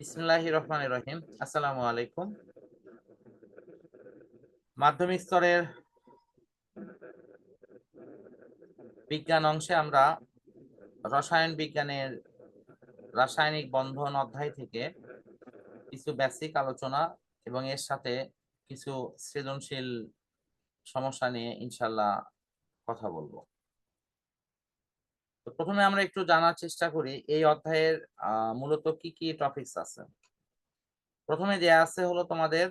বিসমিল্লাহ রহমান রহিম। আসসালামু আলাইকুম। মাধ্যমিক স্তরের বিজ্ঞান অংশে আমরা রসায়ন বিজ্ঞানের রাসায়নিক বন্ধন অধ্যায় থেকে কিছু বেসিক আলোচনা এবং এর সাথে কিছু সৃজনশীল সমস্যা নিয়ে ইনশাল্লাহ কথা বলব। তো প্রথমে আমরা একটু জানার চেষ্টা করি, এই অধ্যায়ের মূলত কি কি টপিকস আছে? প্রথমে দেয়া আছে হলো তোমাদের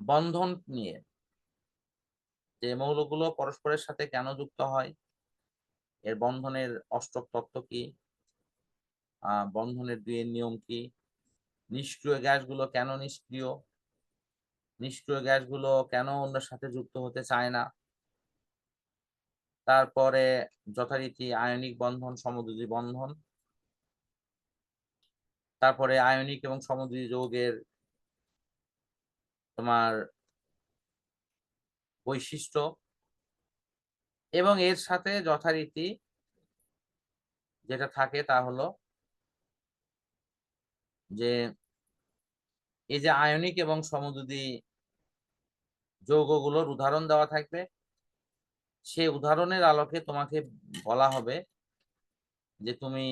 বন্ধন নিয়ে, যে মৌলগুলো পরস্পরের সাথে কেন যুক্ত হয়, এর বন্ধনের অষ্টক তত্ত্ব কি বন্ধনের দুইয়ের নিয়ম কি, নিষ্ক্রিয় গ্যাসগুলো কেন নিষ্ক্রিয় নিষ্ক্রিয় গ্যাসগুলো কেন অন্যের সাথে যুক্ত হতে চায় না তারপরে যথারীতি আয়নিক বন্ধন, সমযোজী বন্ধন, তারপরে আয়নিক এবং সমযোজী যৌগের তোমার বৈশিষ্ট্য এবং এর সাথে যথারীতি যেটা থাকে তা হলো যে এই যে আয়নিক এবং সমযোজী যৌগগুলোর উদাহরণ দেওয়া থাকবে। সে উদাহরণের আলোকে তোমাকে বলা হবে যে তুমি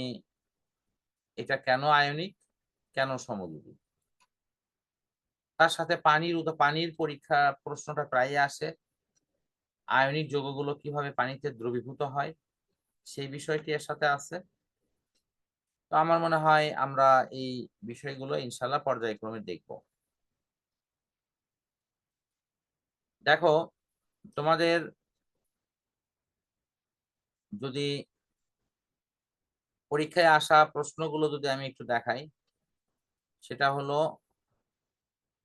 এটা কেন আয়নিক, কেন সমযোজী তার সাথে পানির পানির পরীক্ষা প্রশ্নটা প্রায় আসে, আয়নিক যৌগগুলো কীভাবে পানিতে দ্রবীভূত হয়, সেই বিষয়টি এর সাথে আছে। তো আমার মনে হয় আমরা এই বিষয়গুলো ইনশাল্লাহ পর্যায়ক্রমে দেখব। দেখো, তোমাদের যদি পরীক্ষায় আসা প্রশ্নগুলো যদি আমি একটু দেখাই, সেটা হলো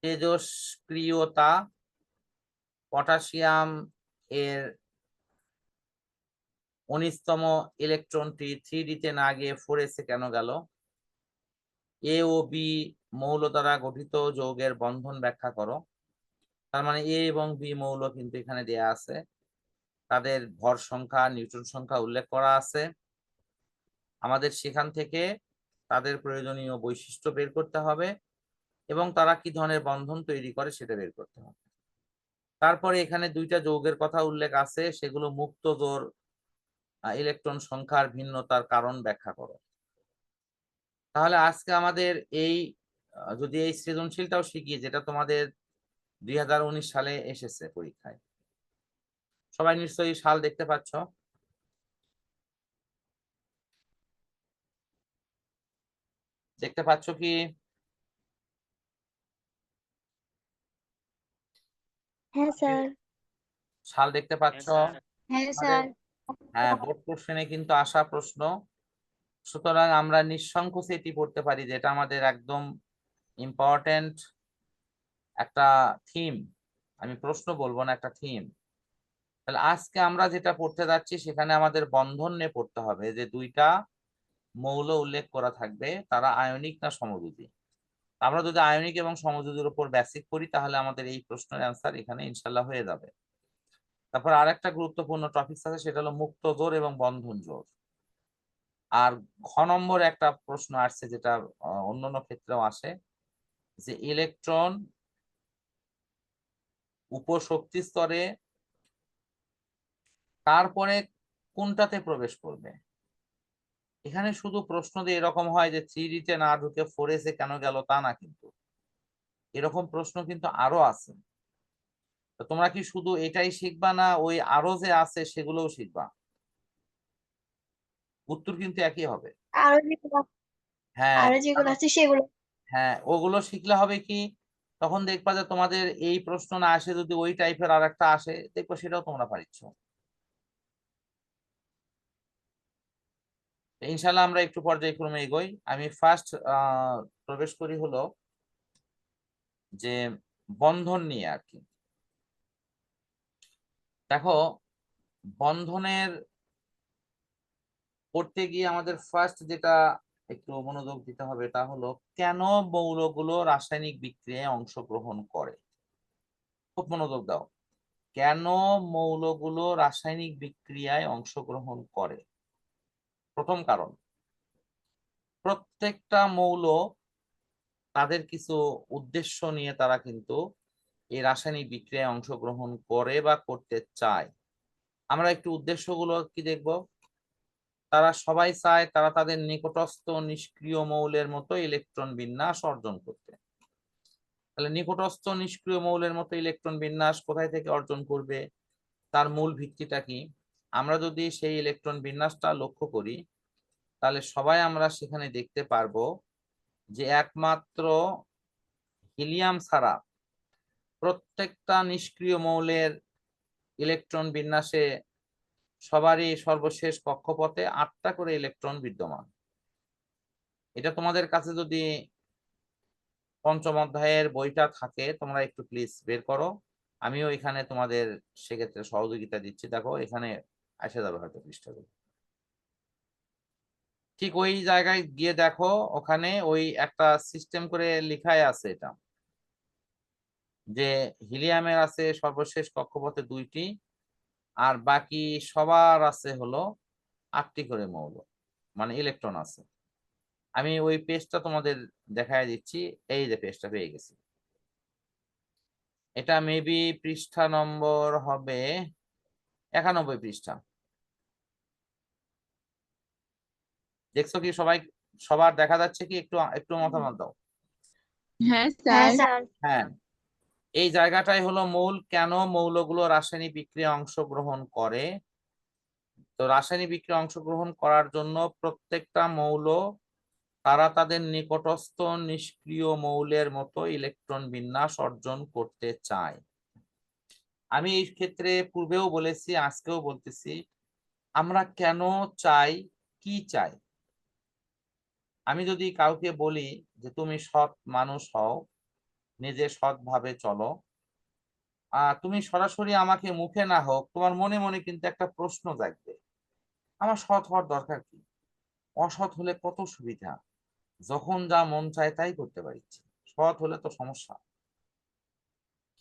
তেজস্ক্রিয়তা পটাশিয়াম এর উনিশতম ইলেকট্রনটি থ্রি ডিতে না গিয়ে ফোর এসে কেন গেল? এ ও বি মৌল দ্বারা গঠিত যৌগের বন্ধন ব্যাখ্যা করো। তার মানে এ এবং বি মৌল কিন্তু এখানে দেয়া আছে। তাদের ভর সংখ্যা, নিউট্রন সংখ্যা উল্লেখ করা আছে। আমাদের সেখান থেকে তাদের প্রয়োজনীয় বৈশিষ্ট্য বের করতে হবে এবং তারা কি ধরনের বন্ধন তৈরি করে সেটা বের করতে হবে। তারপরে এখানে দুইটা যৌগের কথা উল্লেখ আছে, সেগুলো মুক্ত জোর ইলেকট্রন সংখ্যার ভিন্নতার কারণ ব্যাখ্যা করো। তাহলে আজকে আমাদের এই যদি এই সৃজনশীলটাও শিখি, যেটা তোমাদের দুই হাজার উনিশ সালে এসেছে পরীক্ষায়। সবাই নিশ্চয়ই শাল দেখতে পাচ্ছ। দেখতে পাচ্ছ কি? হ্যাঁ স্যার। সাল দেখতে পাচ্ছ? হ্যাঁ স্যার। হ্যাঁ বোর্ড কোশ্চেনে কিন্তু আসা প্রশ্ন। সুতরাং আমরা নিঃসংকোচে এটি পড়তে পারি যেটা আমাদের একদম ইম্পর্টেন্ট একটা থিম আমি প্রশ্ন বলব না একটা থিম তাহলে আজকে আমরা যেটা পড়তে যাচ্ছি, সেখানে আমাদের বন্ধন নিয়ে পড়তে হবে। যে দুইটা মৌল উল্লেখ করা থাকবে, তারা আয়নিক না সমযোজী? আমরা যদি আয়নিক এবং সমযোজীর উপর বেসিক করি তাহলে আমাদের এই প্রশ্নের অ্যান্সার এখানে ইনশাল্লাহ হয়ে যাবে। তারপর আরেকটা গুরুত্বপূর্ণ টপিক আছে, সেটা হলো মুক্ত জোর এবং বন্ধন জোর। আর ঘ নম্বর একটা প্রশ্ন আসছে, যেটা অন্যান্য ক্ষেত্রেও আসে, যে ইলেকট্রন উপশক্তি স্তরে তারপরে কোনটাতে প্রবেশ করবে? এখানে শুধু প্রশ্ন দিয়ে এরকম হয় যে থ্রি ডিতে না ঢুকে ফোর এসে কেন গেল তা না কিন্তু। এরকম প্রশ্ন কিন্তু আরও আছে। তো তোমরা কি শুধু এটাই শিখবা না ওই আরও যে আছে সেগুলোও শিখবা? উত্তর কিন্তু একই হবে। আরও হ্যাঁ যেগুলো আছে সেগুলো। হ্যাঁ ওগুলো শিখলে হবে কি? তখন দেখবা যে তোমাদের এই প্রশ্ন না আসে যদি ওই টাইপের আর একটা আসে দেখব সেটাও তোমরা পারিচ্ছ। ইনশাল্লাহ আমরা একটু পর্যায়ক্রমে এগোই। আমি ফার্স্ট প্রবেশ করি হলো যে বন্ধন নিয়ে আর কি। দেখো, বন্ধনের পড়তে গিয়ে আমাদের ফার্স্ট যেটা একটু মনোযোগ দিতে হবে তা হলো, কেন মৌলগুলো রাসায়নিক বিক্রিয়ায় অংশগ্রহণ করে? খুব মনোযোগ দাও। কেন মৌলগুলো রাসায়নিক বিক্রিয়ায় অংশগ্রহণ করে? প্রথম কারণ। প্রত্যেকটা মৌল তাদের কিছু উদ্দেশ্য নিয়ে তারা কিন্তু এই রাসায়নিক বিক্রিয়ায় অংশগ্রহণ করে বা করতে চায়। আমরা একটু উদ্দেশ্যগুলো কি দেখব? তারা সবাই চায় তারা তাদের নিকটস্থ নিষ্ক্রিয় মৌলের মতো ইলেকট্রন বিন্যাস অর্জন করতে। তাহলে নিকটস্থ নিষ্ক্রিয় মৌলের মতো ইলেকট্রন বিন্যাস কোথায় থেকে অর্জন করবে? তার মূল ভিত্তিটা কি? আমরা যদি সেই ইলেকট্রন বিন্যাসটা লক্ষ্য করি, তাহলে সবাই আমরা সেখানে দেখতে পারব যে একমাত্র হিলিয়াম ছাড়া প্রত্যেকটা নিষ্ক্রিয় মৌলের ইলেকট্রন বিন্যাসে সবারই সর্বশেষ কক্ষপথে আটটা করে ইলেকট্রন বিদ্যমান। এটা তোমাদের কাছে যদি পঞ্চম অধ্যায়ের বইটা থাকে, তোমরা একটু প্লিজ বের করো। আমিও এখানে তোমাদের সেক্ষেত্রে সহযোগিতা দিচ্ছি। দেখো, এখানে আসে যাবে হয়তো পৃষ্ঠাগুলো ঠিক ওই জায়গায় গিয়ে দেখো, ওখানে ওই একটা সিস্টেম করে লিখাই আছে এটা। যে হিলিয়ামের আছে সর্বশেষ কক্ষপথে দুইটি, আর বাকি সবার আছে হলো আটটি করে মৌল মানে ইলেকট্রন আছে। আমি ওই পেজটা তোমাদের দেখায় দিচ্ছি, এই যে পেজটা পেয়ে গেছি। এটা মেবি পৃষ্ঠা নম্বর হবে একানব্বই পৃষ্ঠা। দেখছ কি সবাই সবার দেখা যাচ্ছে কি একটু একটু মতামত দাও। হ্যাঁ হ্যাঁ স্যার। হ্যাঁ এই জায়গাটাই হলো মূল কেন মৌলগুলো রাসায়নিক বিক্রিয়া অংশগ্রহণ করে। তো রাসায়নিক বিক্রিয়া অংশগ্রহণ করার জন্য প্রত্যেকটা মৌল তারা তাদের নিকটস্থ নিষ্ক্রিয় মৌলের মতো ইলেকট্রন বিন্যাস অর্জন করতে চায়। আমি এই ক্ষেত্রে পূর্বেও বলেছি আজকেও বলতেছি আমরা কেন চাই কি চাই? আমি যদি কাউকে বলি যে তুমি সৎ মানুষ হও, নিজে সৎভাবে চলো আহ তুমি সরাসরি আমাকে মুখে না হোক, তোমার মনে মনে কিন্তু একটা প্রশ্ন জাগবে। আমার সৎ হওয়ার দরকার কি? অসৎ হলে কত সুবিধা? যখন যা মন চায় তাই করতে পারছি সৎ হলে তো সমস্যা।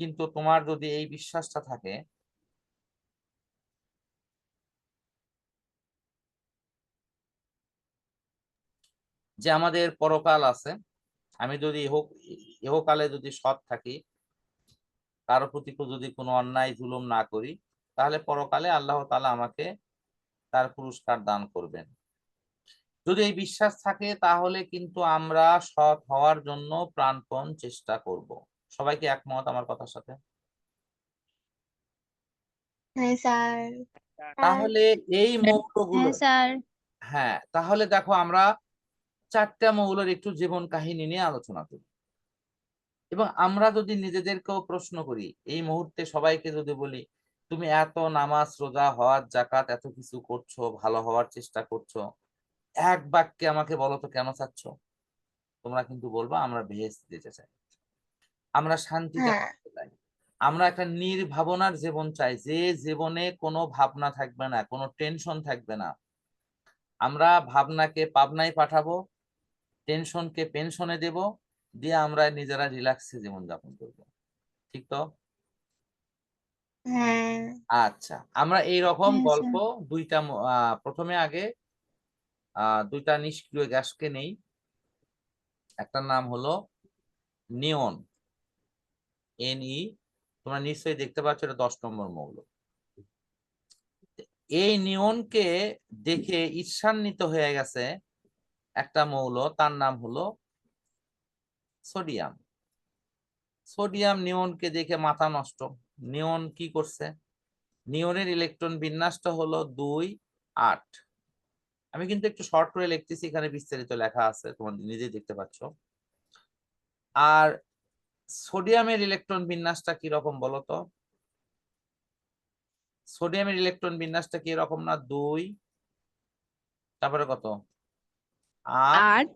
কিন্তু তোমার যদি এই বিশ্বাসটা থাকে যে আমাদের পরকাল আছে আমি যদি ইহ ইহকালে যদি সৎ থাকি কারও প্রতি যদি কোনো অন্যায় জুলুম না করি তাহলে পরকালে আল্লাহ তাআলা আমাকে তার পুরস্কার দান করবেন। যদি এই বিশ্বাস থাকে তাহলে কিন্তু আমরা সৎ হওয়ার জন্য প্রাণপণ চেষ্টা করব। সবাইকে একমত আমার কথার সাথে? হ্যাঁ তাহলে এই মৌলগুলো হ্যাঁ হ্যাঁ তাহলে দেখো আমরা চারটা মৌলের একটু জীবন কাহিনী নিয়ে আলোচনা করি। এবং আমরা যদি নিজেদেরকেও প্রশ্ন করি এই মুহূর্তে সবাইকে যদি বলি তুমি এত নামাজ রোজা হওয়ার জাকাত এত কিছু করছ ভালো হওয়ার চেষ্টা করছ এক বাক্যে আমাকে বলো তো কেন চাচ্ছ? তোমরা কিন্তু বলবা আমরা বেহেস্ত দিতে চাই। আমরা শান্তিতে হ্যাঁ। চাই। আমরা একটা নির্ভাবনার জীবন চাই। যে জীবনে কোনো ভাবনা থাকবে না কোনো টেনশন থাকবে না। আমরা ভাবনাকে পাবনায় পাঠাবো টেনশনকে পেনশনে দেব দিয়ে আমরা নিজেরা রিল্যাক্সে জীবন যাপন করব। ঠিক তো? হ্যাঁ। আচ্ছা আমরা এই রকম হ্যাঁ, গল্প দুইটা প্রথমে আগে দুইটা নিষ্ক্রিয় গ্যাসকে নেই। একটার নাম হলো নিয়ন। এনই তোমরা নিশ্চয়ই দেখতে পাচ্ছ এটা দশ নম্বর মৌল। এই নিয়নকে দেখে ঈর্ষান্বিত হয়ে গেছে একটা মৌল, তার নাম হলো সোডিয়াম। সোডিয়াম নিয়নকে দেখে মাথা নষ্ট। নিয়ন কি করছে? নিয়নের ইলেকট্রন বিন্যাসটা হলো দুই আট। আমি কিন্তু একটু শর্ট করে লিখতেছি, এখানে বিস্তারিত লেখা আছে, তোমরা নিজেই দেখতে পাচ্ছ। আর সোডিয়ামের ইলেকট্রন বিন্যাসটা কি রকম বলো তো সোডিয়ামের ইলেকট্রন বিন্যাসটা কি রকম না? দুই, তারপরে কত? আট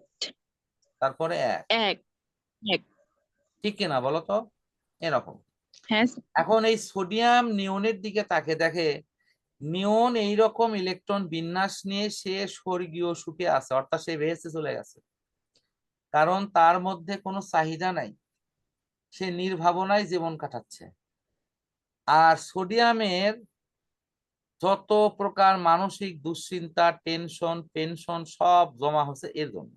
তারপরে এক। এক ঠিক কিনা বলো তো? এরকম। হ্যাঁ এখন এই সোডিয়াম নিয়নের দিকে তাকে দেখে নিয়ন এইরকম ইলেকট্রন বিন্যাস নিয়ে সে স্বর্গীয় সুখে আছে অর্থাৎ সে ভেসে চলে গেছে। কারণ তার মধ্যে কোনো চাহিদা নাই। সে নির্ভাবনায় জীবন কাটাচ্ছে। আর সোডিয়ামের যত প্রকার মানসিক দুশ্চিন্তা টেনশন পেনশন সব জমা হচ্ছে এর জন্য।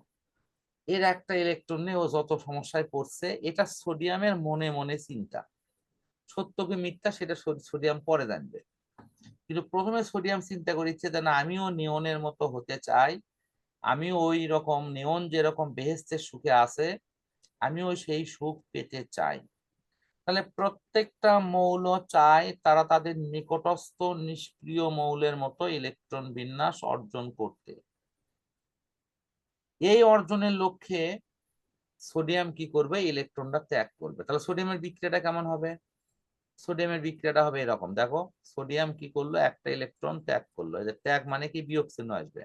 এর একটা ইলেকট্রন নিয়ে ও যত সমস্যায় পড়ছে, এটা সোডিয়ামের মনে মনে চিন্তা। সত্য কি মিথ্যা সেটা সোডিয়াম পরে জানবে। কিন্তু প্রথমে সোডিয়াম চিন্তা করেছে যে না, আমিও নিয়নের মতো হতে চাই। আমি ওই রকম নিয়ন যেরকম বেহেস্তের সুখে আছে, আমিও সেই সুখ পেতে চাই। তাহলে প্রত্যেকটা মৌল চায় তারা তাদের নিকটস্থ নিষ্ক্রিয় মৌলের মতো ইলেকট্রন বিন্যাস অর্জন করতে। এই অর্জনের লক্ষ্যে সোডিয়াম কি করবে? ইলেকট্রনটা ত্যাগ করবে। তাহলে সোডিয়ামের বিক্রিয়াটা কেমন হবে? সোডিয়ামের বিক্রিয়াটা হবে এরকম। দেখো, সোডিয়াম কি করল? একটা ইলেকট্রন ত্যাগ করল। ত্যাগ মানে কি? বিয়োগ চিহ্ন আসবে।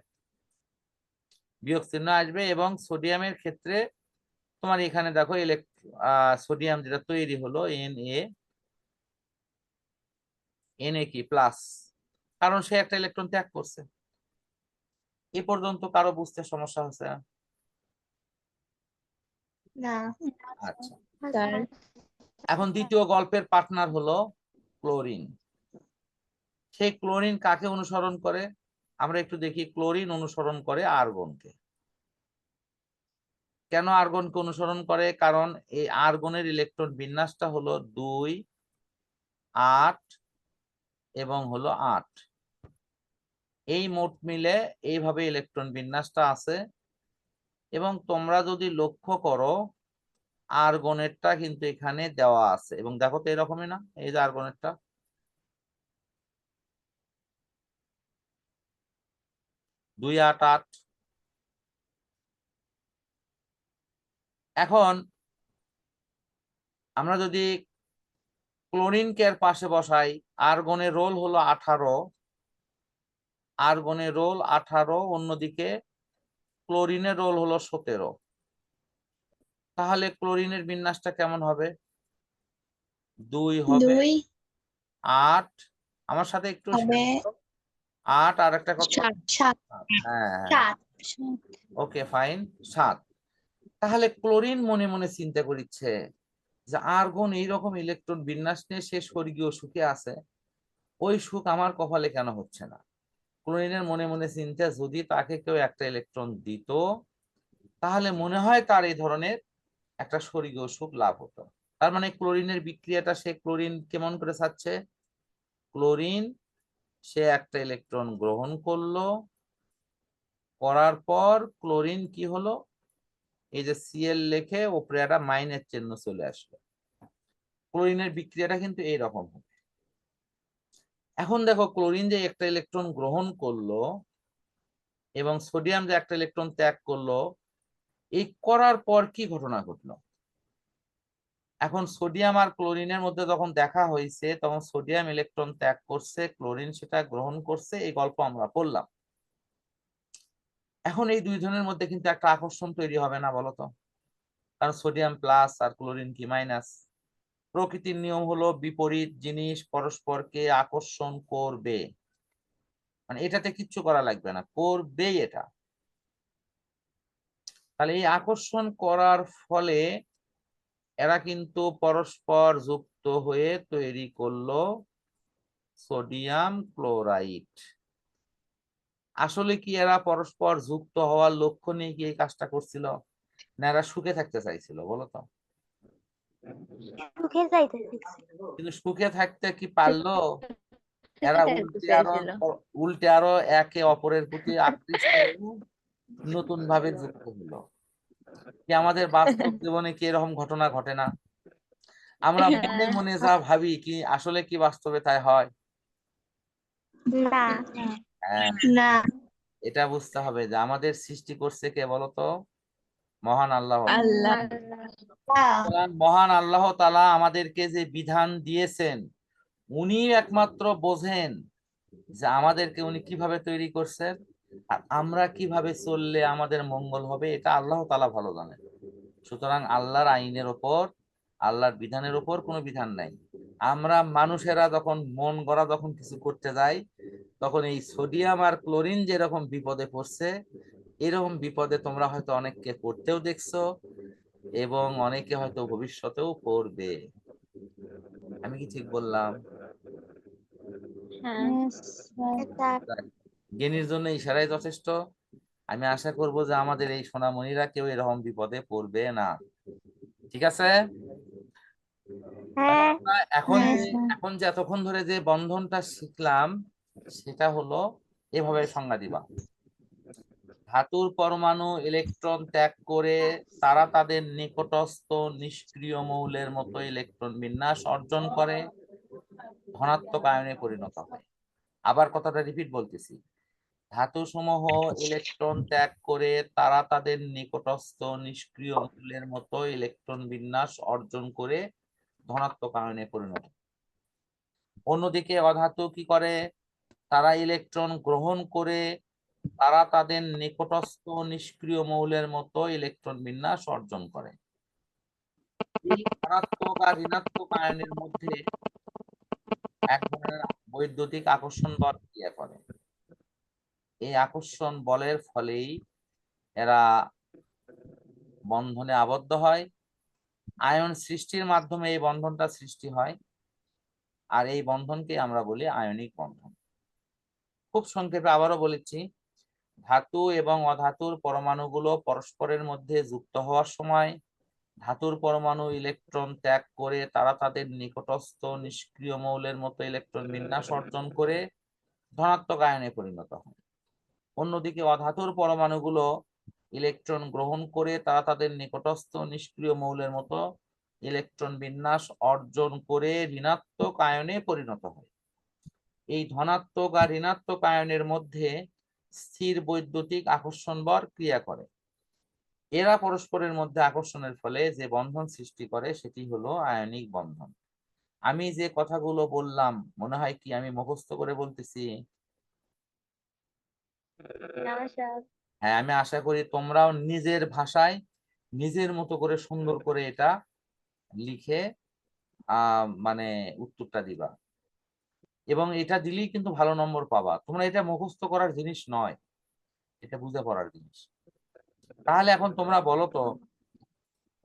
বিয়োগ চিহ্ন আসবে এবং সোডিয়ামের ক্ষেত্রে তোমার এখানে দেখো ইলেক সোডিয়াম যেটা তৈরি হলো এন এ এন এ কি? প্লাস কারণ সে একটা ইলেকট্রন ত্যাগ করছে। এ পর্যন্ত কারও বুঝতে সমস্যা হচ্ছে না? আচ্ছা। স্যার এখন দ্বিতীয় গল্পের পার্টনার হলো ক্লোরিন সেই ক্লোরিন কাকে অনুসরণ করে? আমরা একটু দেখি ক্লোরিন অনুসরণ করে আর্গনকে কেন আর্গনকে অনুসরণ করে? কারণ এই আর্গনের ইলেকট্রন বিন্যাসটা হলো দুই, আট এবং হলো আট। এই মোট মিলে এইভাবে ইলেকট্রন বিন্যাসটা আছে। এবং তোমরা যদি লক্ষ্য করো, আর্গনেরটা কিন্তু এখানে দেওয়া আছে। এবং দেখো তো এরকমই না? এই যে আর্গনেরটা। দুই, আট আট। এখন আমরা যদি ক্লোরিনকে এর পাশে বসাই আর্গনের রোল হলো আঠারো আর্গনের রোল আঠারো অন্যদিকে ক্লোরিনের রোল হলো সতেরো। তাহলে ক্লোরিনের বিন্যাসটা কেমন হবে? দুই হবে আট। আমার সাথে একটু আট আর একটা কত? সাত হ্যাঁ। Okay fine. সাত। তাহলে ক্লোরিন মনে মনে চিন্তা করিচ্ছে যে আর্গন এইরকম ইলেকট্রন বিন্যাস নিয়ে সে স্বর্গীয় সুখে আছে, ওই সুখ আমার কপালে কেন হচ্ছে না? ক্লোরিনের মনে মনে চিন্তা, যদি তাকে কেউ একটা ইলেকট্রন দিত, তাহলে মনে হয় তার এই ধরনের একটা স্বর্গীয় সুখ লাভ হতো। তার মানে ক্লোরিনের বিক্রিয়াটা সে ক্লোরিন কেমন করে চাচ্ছে ক্লোরিন সে একটা ইলেকট্রন গ্রহণ করল, করার পর ক্লোরিন কি হলো? এই যে সিএল লেখে ওপরে একটা মাইনের চিহ্ন চলে আসলো। ক্লোরিনের বিক্রিয়াটা কিন্তু এইরকম হবে। এখন দেখো ক্লোরিন যে একটা ইলেকট্রন গ্রহণ করল এবং সোডিয়াম যে একটা ইলেকট্রন ত্যাগ করল, এই করার পর কি ঘটনা ঘটলো? এখন সোডিয়াম আর ক্লোরিনের মধ্যে যখন দেখা হয়েছে, তখন সোডিয়াম ইলেকট্রন ত্যাগ করছে, ক্লোরিন সেটা গ্রহণ করছে, এই গল্প আমরা পড়লাম। এখন এই দুই জনের মধ্যে কিন্তু একটা আকর্ষণ তৈরি হবে না, বলতো? কারণ সোডিয়াম প্লাস আর ক্লোরিন কি মাইনাস প্রকৃতির নিয়ম হলো বিপরীত জিনিস পরস্পরকে আকর্ষণ করবে। মানে এটাতে কিচ্ছু করা লাগবে না, করবেই এটা। তাহলে এই আকর্ষণ করার ফলে এরা কিন্তু পরস্পর যুক্ত হয়ে তৈরি করল সোডিয়াম ক্লোরাইড। আসলে কি এরা পরস্পর যুক্ত হওয়ার লক্ষ্য নিয়ে কি এই কাজটা করছিল? না এরা সুখে থাকতে চাইছিল বলো তো? সুখে কিন্তু সুখে থাকতে কি পারল? এরা উল্টে আরও উল্টে আরও একে অপরের প্রতি আকৃষ্ট নতুন ভাবে যুক্ত হলো। কি আমাদের বাস্তব জীবনে কি এরকম ঘটনা ঘটে না? আমরা মনে মনে যা ভাবি কি আসলে কি বাস্তবে তাই হয়? না হ্যাঁ। না। এটা বুঝতে হবে যে আমাদের সৃষ্টি করছে কে বলতো? মহান আল্লাহ। মহান আল্লাহ তাআলা আমাদেরকে যে বিধান দিয়েছেন উনি একমাত্র বোঝেন যে আমাদেরকে উনি কীভাবে তৈরি করছেন আর আমরা কীভাবে চললে আমাদের মঙ্গল হবে এটা আল্লাহ তালা ভালো জানেন। সুতরাং আল্লাহর আইনের ওপর আল্লাহর বিধানের ওপর কোনো বিধান নাই। আমরা মানুষেরা যখন মন গড়া যখন কিছু করতে যাই তখন এই সোডিয়াম আর ক্লোরিন যেরকম বিপদে পড়ছে এরকম বিপদে তোমরা হয়তো অনেককে পড়তেও দেখছ এবং অনেকে হয়তো ভবিষ্যতেও পড়বে। আমি কি ঠিক বললাম? জ্ঞানীর জ্ঞানীর জন্য ইশারাই যথেষ্ট। আমি আশা করব যে আমাদের এই সোনামণিরা কেউ এরকম বিপদে পড়বে না। ঠিক আছে? হ্যাঁ এখন হ্যাঁ, যে স্যার। এখন যে এতক্ষণ ধরে যে বন্ধনটা শিখলাম সেটা হলো এভাবে সংজ্ঞা দিবা। ধাতুর পরমাণু ইলেকট্রন ত্যাগ করে তারা তাদের নিকটস্থ নিষ্ক্রিয় মৌলের মতো ইলেকট্রন বিন্যাস অর্জন করে ধনাত্মক আয়নে পরিণত হয়। আবার কথাটা রিপিট বলতেছি। ধাতু সমূহ ইলেকট্রন ত্যাগ করে তারা তাদের নিকটস্থ নিষ্ক্রিয় মৌলের মতো ইলেকট্রন বিন্যাস অর্জন করে ধনাত্মক আয়নে পরিণত। অন্যদিকে অধাতু কি করে? তারা ইলেকট্রন গ্রহণ করে, তারা তাদের নিকটস্থ নিষ্ক্রিয় মৌলের মতো ইলেকট্রন বিন্যাস অর্জন করে। আয়নের মধ্যে এক ধরনের বৈদ্যুতিক আকর্ষণ বল ক্রিয়া করে। এই আকর্ষণ বলের ফলেই এরা বন্ধনে আবদ্ধ হয়। আয়ন সৃষ্টির মাধ্যমে এই বন্ধনটা সৃষ্টি হয়। আর এই বন্ধনকে আমরা বলি আয়নিক বন্ধন। খুব সংক্ষেপে আবারও বলেছি, ধাতু এবং অধাতুর পরমাণুগুলো পরস্পরের মধ্যে যুক্ত হওয়ার সময় ধাতুর পরমাণু ইলেকট্রন ত্যাগ করে তারা তাদের নিকটস্থ নিষ্ক্রিয় মৌলের মতো ইলেকট্রন বিন্যাস অর্জন করে ধনাত্মক আয়নে পরিণত হয়। অন্যদিকে অধাতুর পরমাণুগুলো ইলেকট্রন গ্রহণ করে তারা তাদের নিকটস্থ নিষ্ক্রিয় মৌলের মতো ইলেকট্রন বিন্যাস অর্জন করে ঋণাত্মক আয়নে পরিণত হয়। এই ধনাত্মক আর ঋণাত্মক আয়নের মধ্যে স্থির বৈদ্যুতিক আকর্ষণ বর ক্রিয়া করে। এরা পরস্পরের মধ্যে আকর্ষণের ফলে যে বন্ধন সৃষ্টি করে সেটি হলো আয়নিক বন্ধন। আমি যে কথাগুলো বললাম, মনে হয় কি আমি মুখস্থ করে বলতেছি? হ্যাঁ আমি আশা করি তোমরাও নিজের ভাষায় নিজের মতো করে সুন্দর করে এটা লিখে মানে উত্তরটা দিবা। এবং এটা দিলেই কিন্তু ভালো নম্বর পাবা। তোমরা এটা মুখস্থ করার জিনিস নয়, এটা বুঝে পড়ার জিনিস। তাহলে এখন তোমরা বলো তো,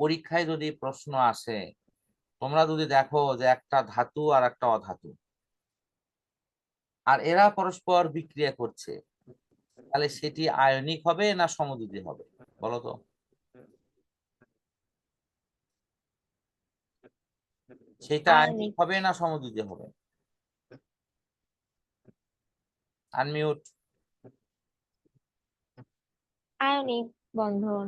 পরীক্ষায় যদি প্রশ্ন আসে, তোমরা যদি দেখো যে একটা ধাতু আর একটা অধাতু, আর এরা পরস্পর বিক্রিয়া করছে তাহলে সেটি আয়নিক হবে না সমযোজী হবে? বলো তো। সেটা আয়নিক। হবে না সমযোজী হবে? আনমিউট আয়নিক বন্ধন।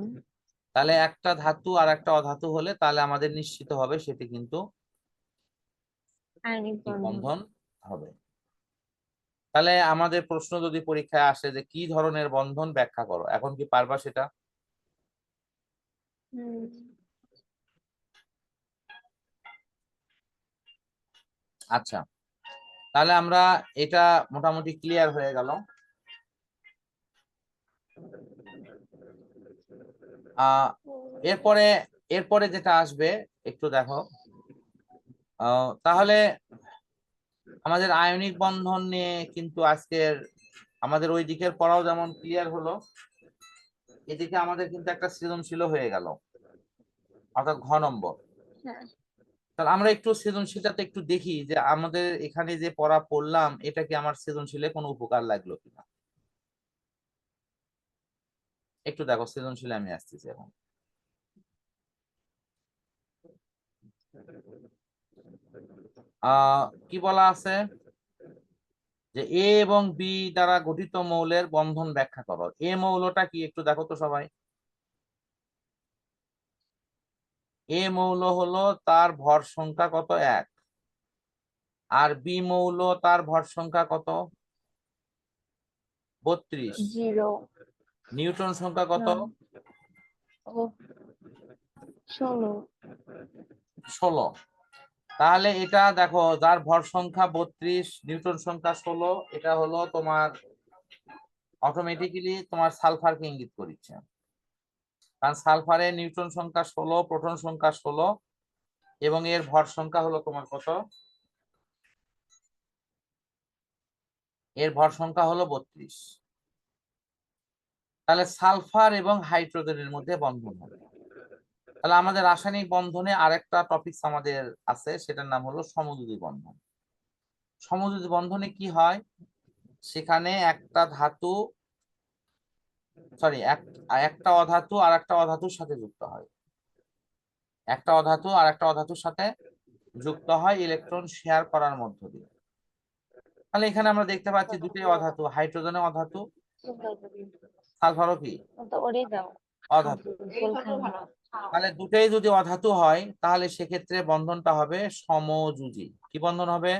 তাহলে একটা ধাতু আর একটা অধাতু হলে তাহলে আমাদের নিশ্চিত হবে সেটি কিন্তু আয়নিক বন্ধন হবে। তাহলে আমাদের প্রশ্ন যদি পরীক্ষায় আসে যে কি ধরনের বন্ধন ব্যাখ্যা করো? এখন কি পারবা সেটা? আচ্ছা তাহলে আমরা এটা মোটামুটি ক্লিয়ার হয়ে গেল। এরপরে এরপরে যেটা আসবে, একটু দেখো। তাহলে আমাদের আয়নিক বন্ধন নিয়ে কিন্তু আজকের আমাদের ওই দিকের পড়াও যেমন ক্লিয়ার হলো এদিকে আমাদের কিন্তু একটা সৃজনশীল হয়ে গেল। অর্থাৎ ঘ নম্বর। হ্যাঁ। তাহলে আমরা একটু সৃজনশীলটাতে একটু দেখি যে আমাদের এখানে যে পড়া পড়লাম এটা কি আমার সৃজনশীলে কোনো উপকার লাগল কিনা? একটু দেখো সৃজনশীলে আমি আসতেছি এখন। কি বলা আছে? যে এ এবং বি দ্বারা গঠিত মৌলের বন্ধন ব্যাখ্যা করো। এ মৌলটা কি একটু দেখো তো সবাই। এ মৌল হলো তার ভর সংখ্যা কত? এক। আর বি মৌল তার ভর সংখ্যা কত? বত্রিশ। জিরো। নিউটন সংখ্যা কত? ষোলো। ষোলো। তাহলে এটা দেখো, যার ভর সংখ্যা বত্রিশ, নিউটন সংখ্যা ষোলো, এটা হলো তোমার অটোমেটিক্যালি তোমার সালফারকে ইঙ্গিত করছে কারণ সালফারের নিউটন সংখ্যা ষোলো, প্রোটন সংখ্যা ষোলো, এবং এর ভর সংখ্যা হলো তোমার কত? এর ভর সংখ্যা হলো বত্রিশ। তাহলে সালফার এবং হাইড্রোজেনের মধ্যে বন্ধন হবে। তাহলে আমাদের রাসায়নিক বন্ধনে আরেকটা টপিকস আমাদের আছে সেটার নাম হলো সমযোজী বন্ধন। সমযোজী বন্ধনে কি হয়? সেখানে একটা ধাতু সরি এক একটা অধাতু আর একটা অধাতুর সাথে যুক্ত হয়। একটা অধাতু আর একটা অধাতুর সাথে যুক্ত হয় ইলেকট্রন শেয়ার করার মধ্য দিয়ে। তাহলে এখানে আমরা দেখতে পাচ্ছি দুটোই অধাতু হাইড্রোজেনের অধাতু সালফারও কি? অধাতু। তাহলে দুটোই যদি অধাতু হয় তাহলে সেক্ষেত্রে বন্ধনটা হবে সমযোজী। কি বন্ধন হবে?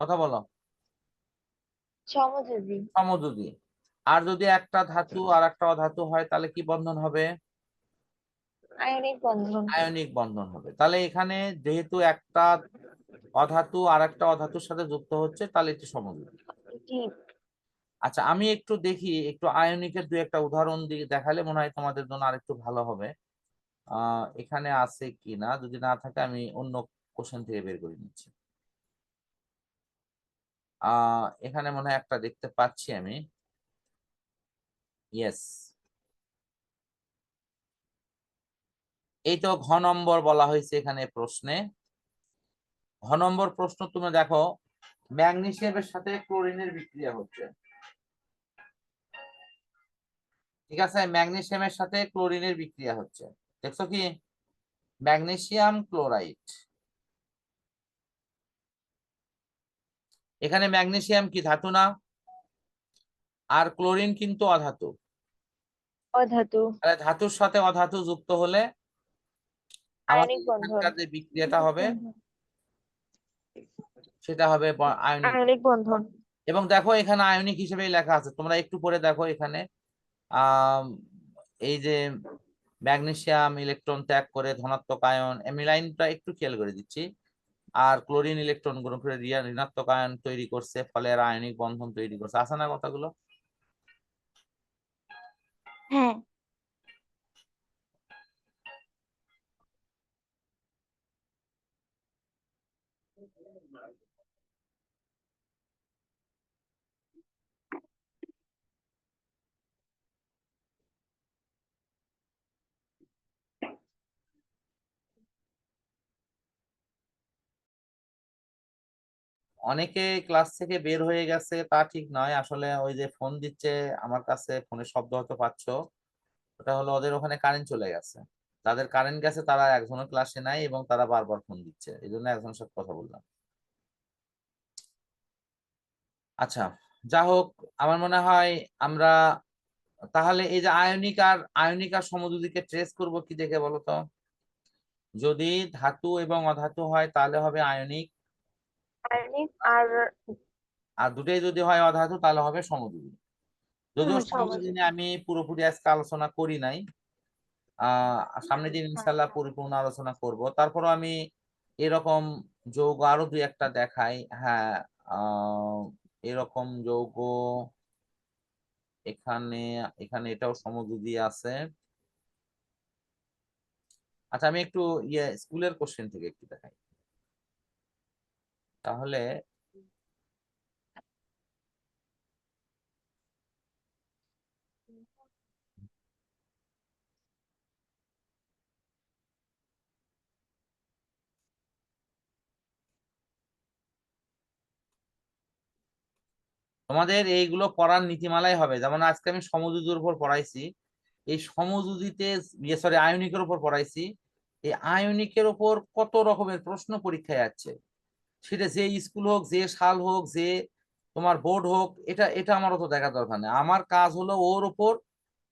কথা বলো। সমযোজী। সমযোজী। আর যদি একটা ধাতু আর একটা অধাতু হয় তাহলে কি বন্ধন হবে? আয়নিক বন্ধন। আয়নিক বন্ধন হবে। তাহলে এখানে যেহেতু একটা অধাতু আর একটা অধাতুর সাথে যুক্ত হচ্ছে তাহলে এটি সমযোজী। আচ্ছা আমি একটু দেখি একটু আয়নিকের দু একটা উদাহরণ দিয়ে দেখালে মনে হয় তোমাদের জন্য আরেকটু ভালো হবে। এখানে আছে কি না যদি না থাকে, আমি অন্য কোশ্চেন থেকে বের করে নিচ্ছি। এখানে মনে হয় একটা দেখতে পাচ্ছি আমি। ইয়েস এই তো ঘ নম্বর বলা হয়েছে এখানে প্রশ্নে। ঘ নম্বর প্রশ্ন তুমি দেখো ম্যাগনেসিয়ামের সাথে ক্লোরিনের বিক্রিয়া হচ্ছে। ঠিক আছে? ম্যাগনেসিয়ামের সাথে ক্লোরিনের বিক্রিয়া হচ্ছে। দেখছ কি? Magnesium chloride. এখানে ম্যাগনেসিয়াম কি? ধাতু না? আর ক্লোরিন কিন্তু অধাতু। অধাতু। তাহলে ধাতুর সাথে অধাতু যুক্ত হলে আয়নিক বন্ধন। যে বিক্রিয়াটা হবে সেটা হবে আয়নিক। বন্ধন। এবং দেখো এখানে আয়নিক হিসেবেই লেখা আছে। তোমরা একটু পরে দেখো এখানে। এই যে ম্যাগনেসিয়াম, ইলেকট্রন ত্যাগ করে ধনাত্মক আয়ন আমি লাইনটা একটু খেয়াল করে দিচ্ছি। আর ক্লোরিন ইলেকট্রন গ্রহণ করে ঋণাত্মক আয়ন তৈরি করছে, ফলে আয়নিক বন্ধন তৈরি করছে। আসে না কথাগুলো? হ্যাঁ। অনেকে ক্লাস থেকে বের হয়ে গেছে, তা ঠিক নয়। আসলে ওই যে ফোন দিচ্ছে, আমার কাছে ফোনের শব্দ হয়তো পাচ্ছ। ওটা হলো ওদের ওখানে কারেন্ট চলে গেছে। যাদের কারেন্ট গেছে, তারা একজনের ক্লাসে নাই এবং তারা বারবার ফোন দিচ্ছে। এই জন্য একজনের সাথে কথা বললাম। আচ্ছা যা হোক, আমার মনে হয় আমরা তাহলে এই যে আয়নিক আর আয়নিক আর সমযোজীকে ট্রেস করব কি দেখে বলো তো? যদি ধাতু এবং অধাতু হয়, তাহলে হবে আয়নিক। আর আর দুটোই যদি হয় অধাতু তাহলে হবে সমযোজী যদিও হুম, সমযোজী সমযোজী। নিয়ে আমি পুরোপুরি আজকে আলোচনা করি নাই। আহ সামনের দিন ইনশাল্লাহ পরিপূর্ণ আলোচনা করব। তারপরও আমি এরকম যৌগ আরও দুই একটা দেখাই। হ্যাঁ এরকম যৌগ এখানে এখানে এটাও সমযোজী আছে। আচ্ছা আমি একটু ইয়ে স্কুলের কোশ্চেন থেকে একটু দেখাই। তাহলে তোমাদের এইগুলো পড়ার নীতিমালাই হবে। যেমন আজকে আমি সমযোজীর উপর পড়াইছি। এই সমযোজীতে ইয়ে সরি আয়নিকের উপর পড়াইছি। এই আয়নিকের উপর কত রকমের প্রশ্ন পরীক্ষায় আছে সেটা যে স্কুল হোক, যে সাল হোক, যে তোমার বোর্ড হোক, এটা এটা আমার অত দেখা দরকার নেই। আমার কাজ হলো ওর উপর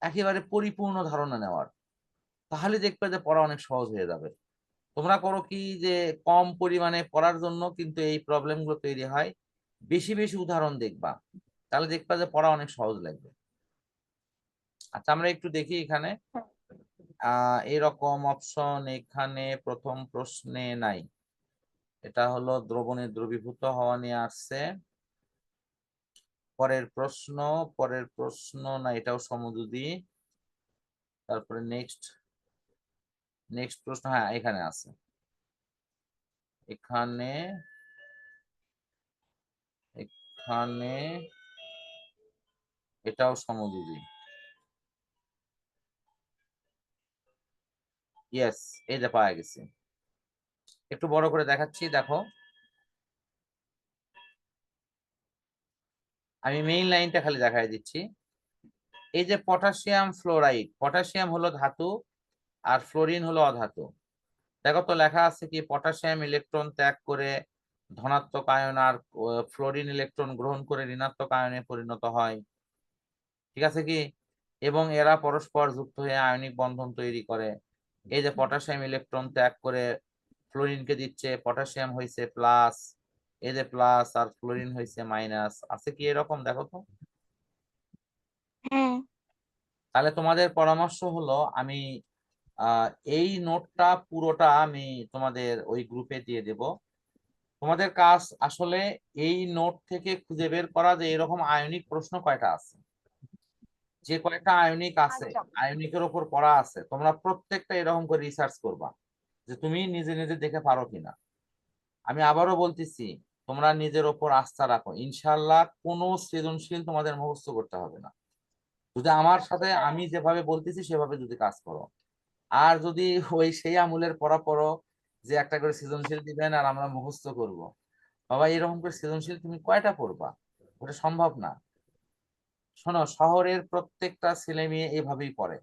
একেবারে পরিপূর্ণ ধারণা নেওয়ার। তাহলে দেখবে যে পড়া অনেক সহজ হয়ে যাবে। তোমরা করো কি যে কম পরিমাণে পড়ার জন্য কিন্তু এই প্রবলেমগুলো তৈরি হয়। বেশি বেশি উদাহরণ দেখবা। তাহলে দেখবা যে পড়া অনেক সহজ লাগবে। আচ্ছা আমরা একটু দেখি এখানে। এরকম অপশন এখানে প্রথম প্রশ্নে নাই। এটা হলো দ্রবণে দ্রবীভূত হওয়া নিয়ে আসছে। পরের প্রশ্ন পরের প্রশ্ন, না, এটাও সমযোজী তারপরে নেক্সট নেক্সট প্রশ্ন হ্যাঁ এখানে আছে। এখানে এখানে, এটাও সমযোজী ইয়েস এই যে পাওয়া গেছে। একটু বড় করে দেখাচ্ছি, দেখো। আমি মেইন লাইনটা খালি দেখাই দিচ্ছি। এই যে পটাশিয়াম ফ্লোরাইড পটাশিয়াম হলো ধাতু আর ফ্লোরিন হলো অধাতু। দেখো তো লেখা আছে কি পটাশিয়াম ইলেকট্রন ত্যাগ করে ধনাত্মক আয়ন আর ফ্লোরিন ইলেকট্রন গ্রহণ করে ঋণাত্মক আয়নে পরিণত হয়। ঠিক আছে কি? এবং এরা পরস্পর যুক্ত হয়ে আয়নিক বন্ধন তৈরি করে। এই যে পটাশিয়াম ইলেকট্রন ত্যাগ করে ফ্লোরিনকে দিচ্ছে পটাশিয়াম হয়েছে প্লাস এই প্লাস আর ফ্লোরিন হয়েছে মাইনাস আছে কি এরকম দেখো তো? হ্যাঁ। তাহলে তোমাদের পরামর্শ হলো আমি এই নোটটা পুরোটা আমি তোমাদের ওই গ্রুপে দিয়ে দেব। তোমাদের কাজ আসলে এই নোট থেকে খুঁজে বের করা যে এরকম আয়নিক প্রশ্ন কয়টা আছে? যে কয়টা আয়নিক আছে আচ্ছা। আয়নিকের ওপর পড়া আছে তোমরা প্রত্যেকটা এরকম করে রিসার্চ করবা যে তুমি নিজে নিজে দেখে পারো কিনা। আমি আবারও বলতেছি তোমরা নিজের ওপর আস্থা রাখো। ইনশাল্লাহ কোনো সৃজনশীল তোমাদের মুখস্থ করতে হবে না। যদি আমার সাথে আমি যেভাবে বলতেছি, সেভাবে যদি কাজ করো। আর যদি ওই সেই আমলের পড়া পড়ো যে একটা করে সৃজনশীল দিবেন আর আমরা মুখস্থ করব। বাবা, এরকম করে সৃজনশীল তুমি কয়টা পড়বা? ওটা সম্ভব না। শোনো, শহরের প্রত্যেকটা ছেলে মেয়ে এভাবেই পড়ে।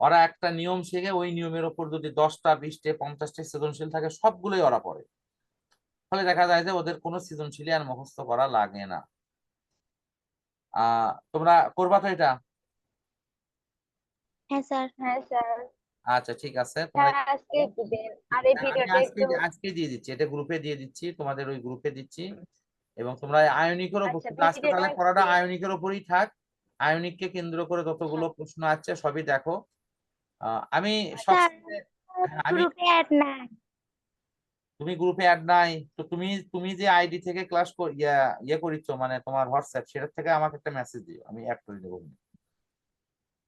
ওরা একটা নিয়ম শিখে, ওই নিয়মের ওপর যদি দশটা, বিশটা, পঞ্চাশটা সৃজনশীল থাকে, সবগুলোই ওরা পড়ে। ফলে দেখা যায় যে ওদের কোনো সৃজনশীল আর মুখস্থ করা লাগে না। আহ তোমরা করবা তো এটা? হ্যাঁ স্যার। হ্যাঁ স্যার। আচ্ছা ঠিক আছে। আজকে দিবেন আর এই আমি ভিডিওটা আজকে একটু আজকে দিয়ে দিচ্ছি। এটা গ্রুপে দিয়ে দিচ্ছি। তোমাদের ওই গ্রুপে দিচ্ছি। এবং তোমরা আয়নিকের উপর আচ্ছা, আজকে তাহলে পড়াটা আয়নিকের উপরই থাক। আয়নিককে কেন্দ্র করে যতগুলো প্রশ্ন আছে সবই দেখো। আহ, আমি সব আমি গ্রুপে অ্যাড নাই। তুমি গ্রুপে অ্যাড নাই তো তুমি তুমি যে আইডি থেকে ক্লাস ইয়ে করিচ্ছ মানে তোমার হোয়াটসঅ্যাপ সেটা থেকে আমাকে একটা মেসেজ দিও আমি অ্যাড করে দেবো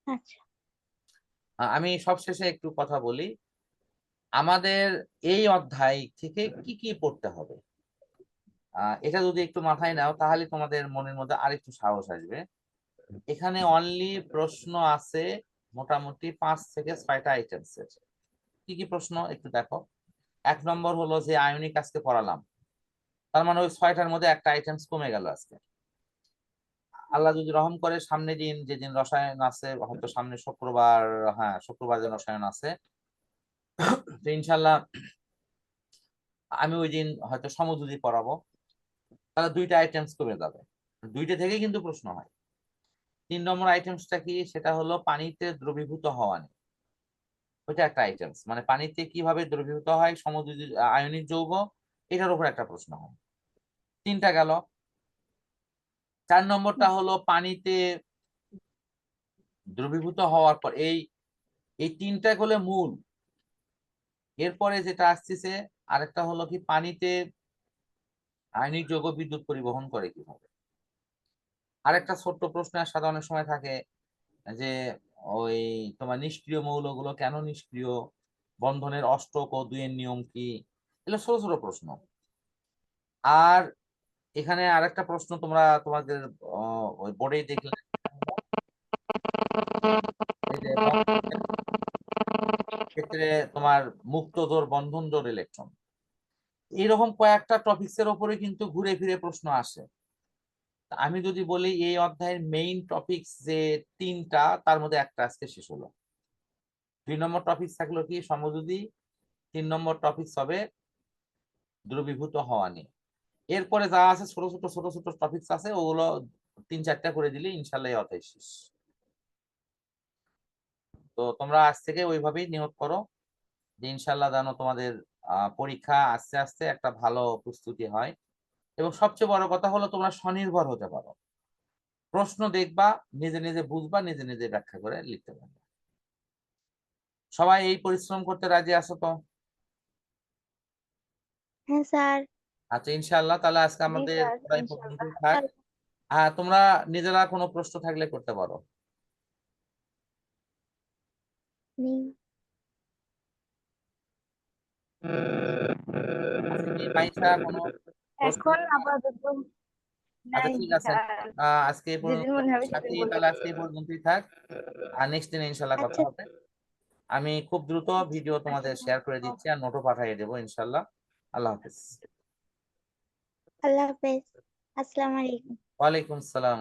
আচ্ছা। আমি সবশেষে একটু কথা বলি। আমাদের এই অধ্যায় থেকে কি কি পড়তে হবে? এটা যদি একটু মাথায় নাও তাহলে তোমাদের মনের মধ্যে আরেকটু সাহস আসবে। এখানে অনলি প্রশ্ন আছে মোটামুটি পাঁচ থেকে ছয়টা আইটেমস এর। কি কি প্রশ্ন? একটু দেখো। এক নম্বর হলো যে আয়নিক আজকে পড়ালাম। তার মানে ওই ছয়টার মধ্যে একটা আইটেমস কমে গেল আজকে। আল্লাহ যদি রহম করে, সামনে দিন, যেদিন রসায়ন আছে, হয়তো সামনে শুক্রবার হ্যাঁ শুক্রবার যে রসায়ন আছে, তো ইনশাল্লাহ আমি ওই দিন হয়তো সমযোজী পড়াবো। তাহলে দুইটা আইটেমস কমে যাবে। দুইটা থেকে কিন্তু প্রশ্ন হয়। তিন নম্বর আইটেমসটা কি? সেটা হলো পানিতে দ্রবীভূত হওয়া নিয়ে। ওইটা একটা আইটেমস মানে পানিতে কীভাবে দ্রবীভূত হয় সমযোজী আয়নিক যৌগ এটার উপর একটা প্রশ্ন হয়। তিনটা গেল। চার নম্বরটা হলো পানিতে দ্রবীভূত হওয়ার পর এই এই তিনটা হলো মূল। এরপরে যেটা আসতেছে আরেকটা হলো কি পানিতে আয়নিক যৌগ বিদ্যুৎ পরিবহন করে কীভাবে? আরেকটা ছোট্ট প্রশ্ন অনেক সময় থাকে যে ওই তোমার নিষ্ক্রিয় মৌলগুলো কেন নিষ্ক্রিয়? বন্ধনের অষ্টক ও দুইয়ের নিয়ম কি? এগুলো ছোট ছোট প্রশ্ন। আর এখানে আর একটা প্রশ্ন তোমরা তোমাদের ওই বোর্ডেই দেখলে। ক্ষেত্রে তোমার মুক্ত জোর, বন্ধন জোর ইলেকট্রন এইরকম কয়েকটা টপিকস এর উপরে কিন্তু ঘুরে ফিরে প্রশ্ন আসে। আমি যদি বলি এই অধ্যায়ের মেইন টপিকস যে তিনটা, তার মধ্যে একটা আজকে শেষ হলো। দুই নম্বর টপিকস থাকল কি? সমযোজী। তিন নম্বর টপিকস হবে দ্রবীভূত হওয়া নিয়ে। এরপরে যা আছে ছোট ছোট ছোট ছোট টপিকস আছে, ওগুলো তিন, চারটা করে দিলে ইনশাল্লাহ অধ্যায় শেষ। তো তোমরা আজ থেকে ওইভাবেই নিয়োগ করো যে ইনশাল্লাহ যেন তোমাদের পরীক্ষা আস্তে আস্তে একটা ভালো প্রস্তুতি হয়। এবং সবচেয়ে বড় কথা হলো তোমরা স্বনির্ভর হতে পারো। প্রশ্ন দেখবা নিজে নিজে বুঝবা নিজে নিজে ব্যাখ্যা করে লিখতে পারবে। সবাই এই পরিশ্রম করতে রাজি আছো তো? হ্যাঁ স্যার। আচ্ছা ইনশাআল্লাহ। তাহলে আজকে আমাদের থাক। হ্যাঁ তোমরা নিজেরা কোনো প্রশ্ন থাকলে করতে পারো। কোনো? এখন আপাতত আচ্ছা ঠিক আছে। আজকে এই যেদিন পর্যন্ত হবে সাথী তাহলে আজকে পর্যন্তই থাক। আর নেক্সট দিন ইনশাল্লাহ কথা আচ্ছা। হবে। আমি খুব দ্রুত ভিডিও তোমাদের শেয়ার করে দিচ্ছি আর নোটও পাঠিয়ে দেবো ইনশাল্লাহ আল্লাহ হাফিজ। আল্লাহ হাফেজ। আসসালামু আলাইকুম। ওয়ালাইকুম আসসালাম